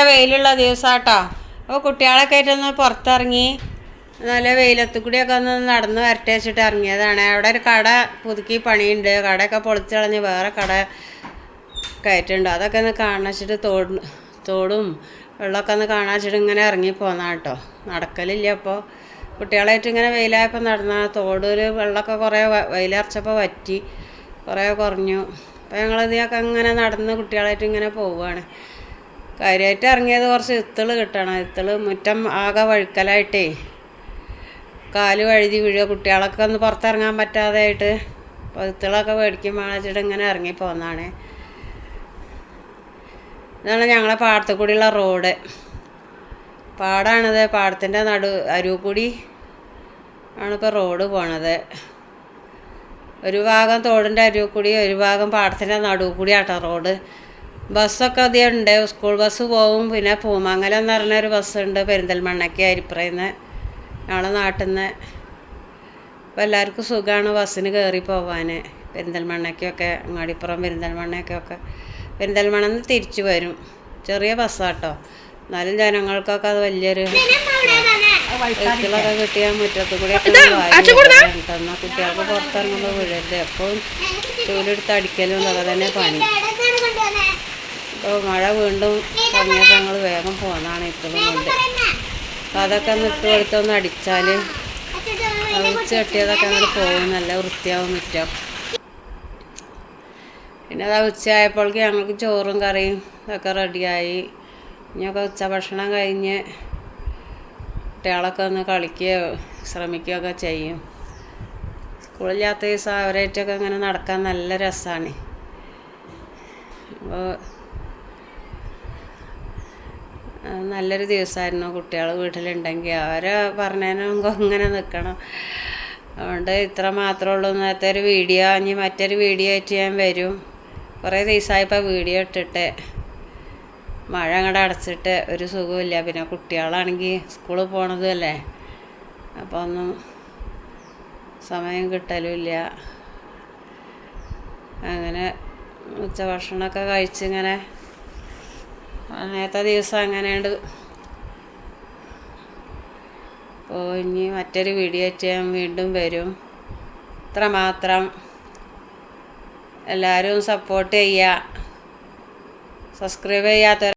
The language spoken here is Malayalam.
വെയിലുള്ള ദിവസാട്ടോ. അപ്പോൾ കുട്ടികളൊക്കെ ആയിട്ടൊന്ന് പുറത്തിറങ്ങി. നല്ല വെയിലത്ത് കൂടിയൊക്കെ ഒന്ന് നടന്ന് വരട്ടെ വെച്ചിട്ട് ഇറങ്ങിയതാണ്. അവിടെ ഒരു കട പുതുക്കി പണിയുണ്ട്. കടയൊക്കെ പൊളിച്ചു കളഞ്ഞ് വേറെ കട കയറ്റുണ്ട് അതൊക്കെ ഒന്ന് കാണിച്ചിട്ട് തോട് തോടും വെള്ളമൊക്കെ ഒന്ന് കാണിച്ചിട്ട് ഇങ്ങനെ ഇറങ്ങി പോന്നാ കേട്ടോ. നടക്കലില്ല അപ്പോൾ കുട്ടികളായിട്ട് ഇങ്ങനെ വെയിലായപ്പോൾ നടന്ന തോടൊരു വെള്ളമൊക്കെ കുറേ വെയിലറച്ചപ്പോൾ വറ്റി. കുറേ കുറഞ്ഞു. അപ്പോൾ ഞങ്ങളിതൊക്കെ ഇങ്ങനെ നടന്ന് കുട്ടികളായിട്ട് ഇങ്ങനെ പോവുകയാണ് കാര്യമായിട്ട് ഇറങ്ങിയത് കുറച്ച് ഇത്തൾ കിട്ടണം. ഇത്തൾ മുറ്റം ആകെ വഴുക്കലായിട്ടേ കാൽ വഴുതി വീഴുക. കുട്ടികളൊക്കെ ഒന്ന് പുറത്തിറങ്ങാൻ പറ്റാതെ ആയിട്ട് അപ്പോൾ ഇത്തളൊക്കെ മേടിക്കും വാങ്ങിച്ചിട്ട് ഇങ്ങനെ ഇറങ്ങി ഇതാണ് ഞങ്ങളെ പാടത്തു കൂടിയുള്ള റോഡ്. പാടാണിത്. പാടത്തിന്റെ നടു അരുവ് കൂടി ആണിപ്പോൾ റോഡ് പോണത്. ഒരു ഭാഗം തോടിന്റെ അരുവ് കൂടി ഒരു ഭാഗം പാടത്തിന്റെ നടുവ് ആട്ടോ റോഡ്. ബസ്സൊക്കെ അധികം ഉണ്ട്. സ്കൂൾ ബസ് പോവും. പിന്നെ പൂമാങ്ങല എന്ന് പറഞ്ഞൊരു ബസ്സുണ്ട് പെരിന്തൽമണ്ണയ്ക്ക് അരിപ്പറയുന്ന. ഞങ്ങളെ നാട്ടിൽ നിന്ന് അപ്പോൾ എല്ലാവർക്കും സുഖമാണ് ബസ്സിന് കയറി പോവാൻ പെരിന്തൽമണ്ണയ്ക്കൊക്കെ അങ്ങാടിപ്പുറം പെരിന്തൽമണ്ണയ്ക്കൊക്കെ. പെരിന്തൽമണ്ണ നിന്ന് തിരിച്ചു വരും. ചെറിയ ബസ്സാട്ടോ. എന്നാലും ജനങ്ങൾക്കൊക്കെ അത് വലിയൊരു വെഹിക്കിളൊക്കെ കിട്ടിയാൽ മുറ്റത്ത് കൂടി എന്നാൽ കുട്ടികൾക്ക് പുറത്തിറങ്ങുമ്പോൾ വീഴരുത് എപ്പോഴും ചൂലെടുത്ത് അടിക്കലും അതൊക്കെ തന്നെ പണി. ഇപ്പോൾ മഴ വീണ്ടും തുടങ്ങിയപ്പോൾ ഞങ്ങൾ വേഗം പോകുന്നതാണ് ഇപ്പോഴും കൊണ്ട്. അപ്പോൾ അതൊക്കെ ഒന്ന് ഇട്ട് കൊടുത്തൊന്ന് അടിച്ചാൽ ഉച്ച കെട്ടിയതൊക്കെ അങ്ങനെ പോകും നല്ല വൃത്തിയാവും മുറ്റം. പിന്നെ അത് ഉച്ചയായപ്പോഴേക്ക് ഞങ്ങൾക്ക് ചോറും കറിയും ഒക്കെ റെഡിയായി. ഇനിയൊക്കെ ഉച്ച ഭക്ഷണം കഴിഞ്ഞ് കുട്ടികളൊക്കെ ഒന്ന് കളിക്കുകയോ ശ്രമിക്കുകയൊക്കെ ചെയ്യും. സ്കൂളില്ലാത്ത ദിവസം അവരായിട്ടൊക്കെ ഇങ്ങനെ നടക്കാൻ നല്ല രസമാണ് അപ്പോൾ നല്ലൊരു ദിവസമായിരുന്നു. കുട്ടികൾ വീട്ടിലുണ്ടെങ്കിൽ അവരെ പറഞ്ഞതിനും ഇങ്ങനെ നിൽക്കണം അതുകൊണ്ട് ഇത്ര മാത്രമേ ഉള്ളൂ. നേരത്തെ ഒരു വീഡിയോ ഇനി മറ്റൊരു വീഡിയോ ആയിട്ട് ഞാൻ വരും. കുറേ ദിവസമായപ്പോൾ വീഡിയോ ഇട്ടിട്ട്. മഴ അങ്ങോട്ട് അടച്ചിട്ട് ഒരു സുഖമില്ല പിന്നെ കുട്ടികളാണെങ്കിൽ സ്കൂളിൽ പോണതും അല്ലേ? അപ്പോൾ ഒന്നും സമയം കിട്ടലുമില്ല. അങ്ങനെ ഉച്ച ഉച്ചഭക്ഷണമൊക്കെ കഴിച്ചിങ്ങനെ അന്നത്തെ ദിവസം അങ്ങനെയുണ്ട് അപ്പോൾ ഇനി മറ്റൊരു വീഡിയോ ചെയ്യാൻ വീണ്ടും വരും. ഇത്ര മാത്രം. എല്ലാവരും സപ്പോർട്ട് ചെയ്യുക. സബ്സ്ക്രൈബ് ചെയ്യാത്തവർ